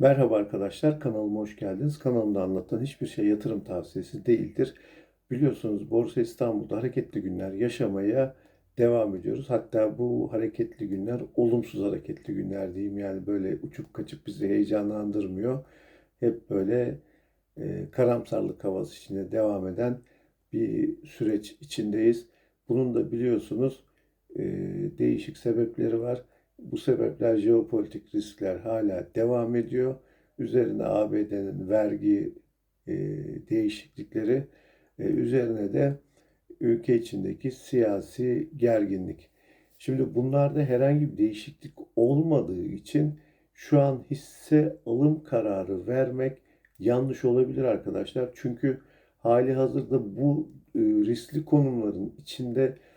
Merhaba arkadaşlar, kanalıma hoş geldiniz. Kanalımda anlatılan hiçbir şey yatırım tavsiyesi değildir. Biliyorsunuz Borsa İstanbul'da hareketli günler yaşamaya devam ediyoruz. Hatta bu hareketli günler olumsuz hareketli günler diyeyim. Yani böyle uçup kaçıp bizi heyecanlandırmıyor. Hep böyle e, karamsarlık havası içinde devam eden bir süreç içindeyiz. Bunun da biliyorsunuz e, değişik sebepleri var. Bu sebepler jeopolitik riskler hala devam ediyor. Üzerine ABD'nin vergi e, değişiklikleri, e, üzerine de ülke içindeki siyasi gerginlik. Şimdi bunlarda herhangi bir değişiklik olmadığı için şu an hisse alım kararı vermek yanlış olabilir arkadaşlar. Çünkü hali hazırda bu e, riskli konumların içinde içi-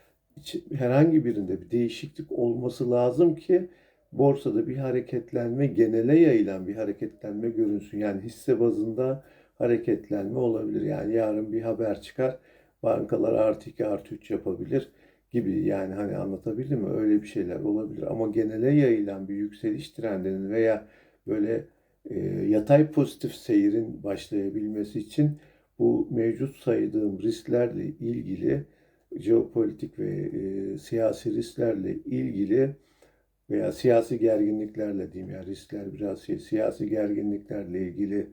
herhangi birinde bir değişiklik olması lazım ki borsada bir hareketlenme, genele yayılan bir hareketlenme görünsün. Yani hisse bazında hareketlenme olabilir. Yani yarın bir haber çıkar, bankalar artı 2 artı 3 yapabilir gibi. Yani hani anlatabildim mi? Öyle bir şeyler olabilir. Ama genele yayılan bir yükseliş trendinin veya böyle e, yatay pozitif seyrin başlayabilmesi için bu mevcut saydığım risklerle ilgili jeopolitik ve e, siyasi risklerle ilgili veya siyasi gerginliklerle diyeyim yani riskler biraz şey siyasi gerginliklerle ilgili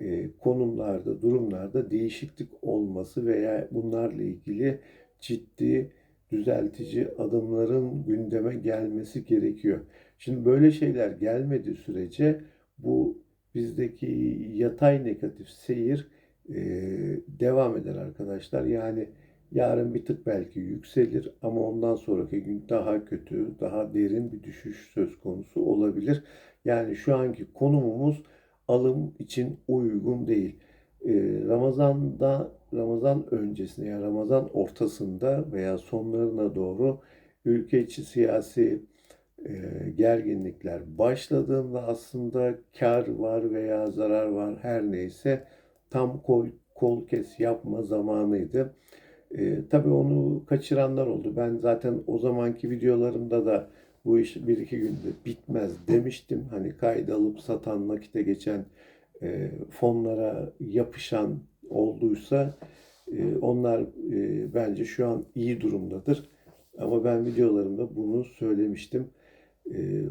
e, konumlarda, durumlarda değişiklik olması veya bunlarla ilgili ciddi düzeltici adımların gündeme gelmesi gerekiyor. Şimdi böyle şeyler gelmediği sürece bu bizdeki yatay negatif seyir e, devam eder arkadaşlar. Yani Yarın bir tık belki yükselir ama ondan sonraki gün daha kötü, daha derin bir düşüş söz konusu olabilir. Yani şu anki konumumuz alım için uygun değil. Ee, Ramazan'da, Ramazan öncesinde yani Ramazan ortasında veya sonlarına doğru ülke içi siyasi e, gerginlikler başladığında aslında kar var veya zarar var her neyse tam kol, kol kes yapma zamanıydı. E, tabii onu kaçıranlar oldu. Ben zaten o zamanki videolarımda da bu iş bir iki günde bitmez demiştim. Hani kayda alıp satan, nakite geçen e, fonlara yapışan olduysa e, onlar e, bence şu an iyi durumdadır. Ama ben videolarımda bunu söylemiştim. E,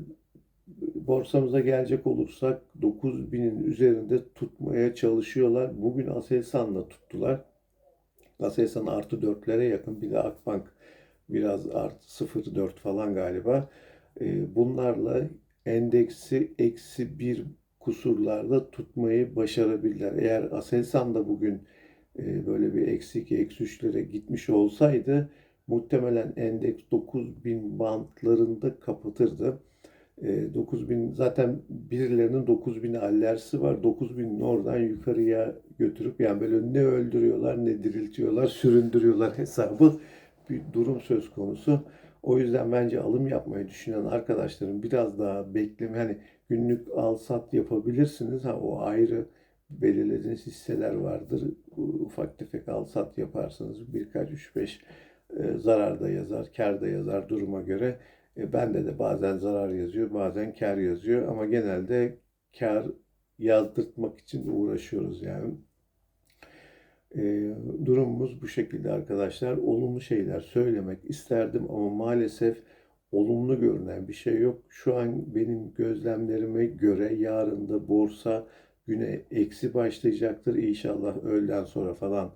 borsamıza gelecek olursak 9000'in üzerinde tutmaya çalışıyorlar. Bugün Aselsan'la tuttular. Aselsan artı 4'lere yakın. Bir de Akbank biraz artı 0.4 falan galiba. E, bunlarla endeksi eksi bir kusurlarda tutmayı başarabilirler. Eğer Aselsan da bugün e, böyle bir eksi 2, eksi 3'lere gitmiş olsaydı muhtemelen endeks 9000 bantlarında kapatırdı. E, 9000 zaten birilerinin 9000 allersi var. 9000'in oradan yukarıya götürüp yani böyle ne öldürüyorlar ne diriltiyorlar, süründürüyorlar hesabı bir durum söz konusu. O yüzden bence alım yapmayı düşünen arkadaşların biraz daha bekleme hani günlük al sat yapabilirsiniz. Ha o ayrı belirlediğiniz hisseler vardır. Ufak tefek al sat yaparsınız. Birkaç 3-5 e, zarar da yazar, kar da yazar duruma göre. E, bende de bazen zarar yazıyor, bazen kar yazıyor ama genelde kar yazdırtmak için uğraşıyoruz yani. E, durumumuz bu şekilde arkadaşlar. Olumlu şeyler söylemek isterdim ama maalesef olumlu görünen bir şey yok. Şu an benim gözlemlerime göre yarın da borsa güne eksi başlayacaktır. İnşallah öğleden sonra falan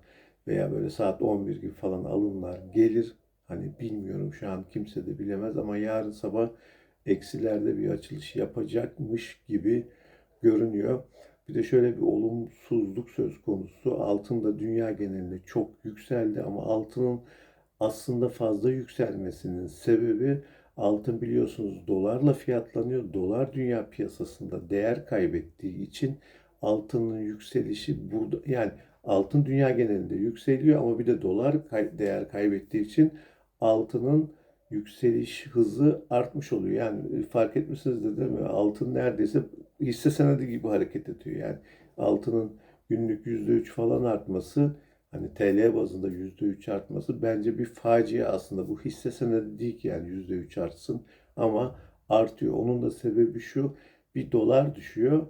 veya böyle saat 11 gibi falan alımlar gelir. Hani bilmiyorum şu an kimse de bilemez ama yarın sabah eksilerde bir açılış yapacakmış gibi görünüyor. Bir de şöyle bir olumsuzluk söz konusu. Altın da dünya genelinde çok yükseldi ama altının aslında fazla yükselmesinin sebebi altın biliyorsunuz dolarla fiyatlanıyor. Dolar dünya piyasasında değer kaybettiği için altının yükselişi burada yani altın dünya genelinde yükseliyor ama bir de dolar kay- değer kaybettiği için altının yükseliş hızı artmış oluyor. Yani fark etmişsiniz değil mi? Altın neredeyse hisse senedi gibi hareket ediyor. Yani altının günlük %3 falan artması hani TL bazında %3 artması bence bir facia aslında. Bu hisse senedi değil ki yani %3 artsın ama artıyor. Onun da sebebi şu bir dolar düşüyor.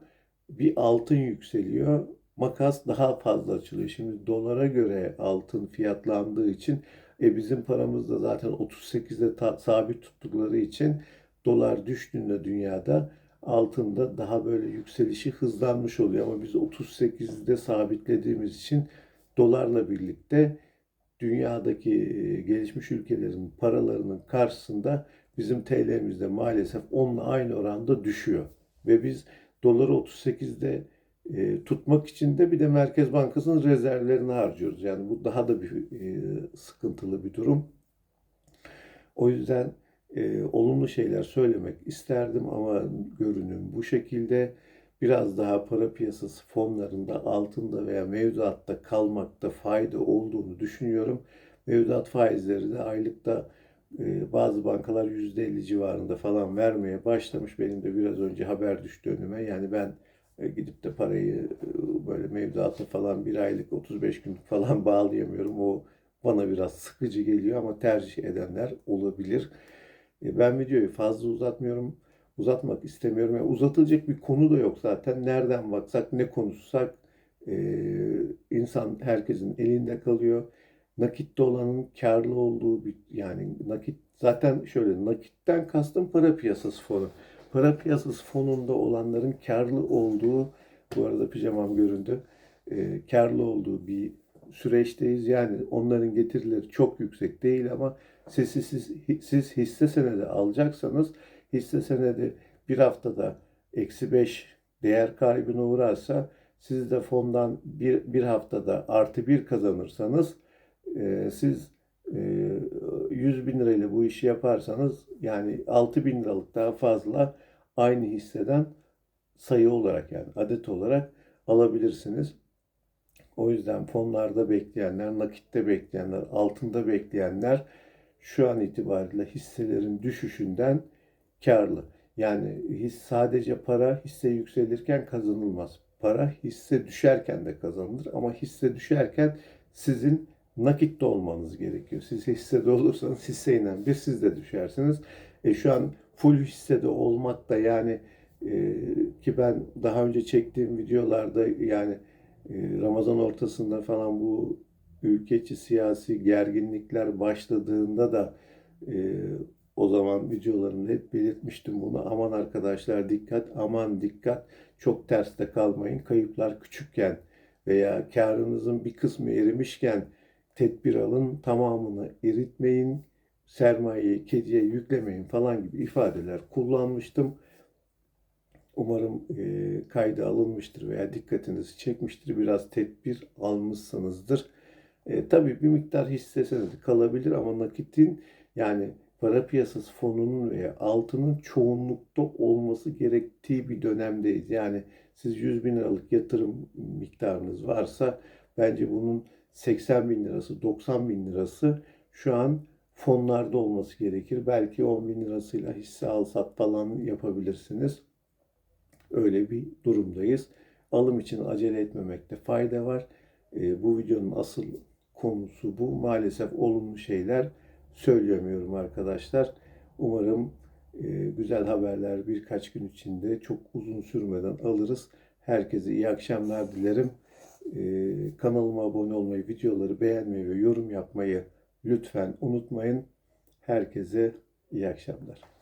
bir altın yükseliyor. Makas daha fazla açılıyor. Şimdi dolara göre altın fiyatlandığı için e, bizim paramız da zaten 38'de ta- sabit tuttukları için dolar düştüğünde dünyada altında daha böyle yükselişi hızlanmış oluyor. Ama biz 38'de sabitlediğimiz için dolarla birlikte dünyadaki e, gelişmiş ülkelerin paralarının karşısında bizim TL'miz de maalesef onunla aynı oranda düşüyor. Ve biz doları 38'de e, tutmak için de bir de Merkez Bankası'nın rezervlerini harcıyoruz. Yani bu daha da bir e, sıkıntılı bir durum. O yüzden e, olumlu şeyler söylemek isterdim ama görünüm bu şekilde biraz daha para piyasası fonlarında altında veya mevduatta kalmakta fayda olduğunu düşünüyorum. Mevduat faizleri de aylıkta e, bazı bankalar %50 civarında falan vermeye başlamış. Benim de biraz önce haber düştü önüme. Yani ben gidip de parayı e, böyle mevduata falan bir aylık 35 günlük falan bağlayamıyorum. O bana biraz sıkıcı geliyor ama tercih edenler olabilir. E, Ben videoyu fazla uzatmıyorum. Uzatmak istemiyorum. Yani uzatılacak bir konu da yok zaten. Nereden baksak, ne konuşsak e, insan herkesin elinde kalıyor. Nakitte olanın karlı olduğu bir yani nakit zaten şöyle nakitten kastım para piyasası fonu. Para piyasası fonunda olanların karlı olduğu bu arada pijamam göründü. E, karlı olduğu bir süreçteyiz. Yani onların getirileri çok yüksek değil ama siz, siz, siz, hisse senedi alacaksanız hisse senedi bir haftada eksi 5 değer kaybına uğrarsa siz de fondan bir, bir haftada artı 1 kazanırsanız e, siz e, 100 bin lirayla bu işi yaparsanız yani 6 bin liralık daha fazla aynı hisseden sayı olarak yani adet olarak alabilirsiniz. O yüzden fonlarda bekleyenler, nakitte bekleyenler, altında bekleyenler şu an itibariyle hisselerin düşüşünden karlı. Yani his sadece para hisse yükselirken kazanılmaz. Para hisse düşerken de kazanılır ama hisse düşerken sizin nakitte olmanız gerekiyor. Siz hissede olursanız hisseyle bir siz de düşersiniz. E şu an full hissede olmak da yani e, ki ben daha önce çektiğim videolarda yani e, Ramazan ortasında falan bu ülke içi siyasi gerginlikler başladığında da e, o zaman videolarımda hep belirtmiştim bunu. Aman arkadaşlar dikkat, aman dikkat. Çok terste kalmayın. Kayıplar küçükken veya karınızın bir kısmı erimişken tedbir alın, tamamını eritmeyin, sermayeyi kediye yüklemeyin falan gibi ifadeler kullanmıştım. Umarım e, kayda alınmıştır veya dikkatinizi çekmiştir. Biraz tedbir almışsınızdır. E, tabii bir miktar hisse senedi kalabilir ama nakitin yani para piyasası fonunun veya altının çoğunlukta olması gerektiği bir dönemdeyiz. Yani siz 100 bin liralık yatırım miktarınız varsa bence bunun 80 bin lirası, 90 bin lirası şu an fonlarda olması gerekir. Belki 10 bin lirasıyla hisse al sat falan yapabilirsiniz. Öyle bir durumdayız. Alım için acele etmemekte fayda var. E, bu videonun asıl konusu bu. Maalesef olumlu şeyler söyleyemiyorum arkadaşlar. Umarım e, güzel haberler birkaç gün içinde çok uzun sürmeden alırız. Herkese iyi akşamlar dilerim. E, kanalıma abone olmayı, videoları beğenmeyi ve yorum yapmayı lütfen unutmayın. Herkese iyi akşamlar.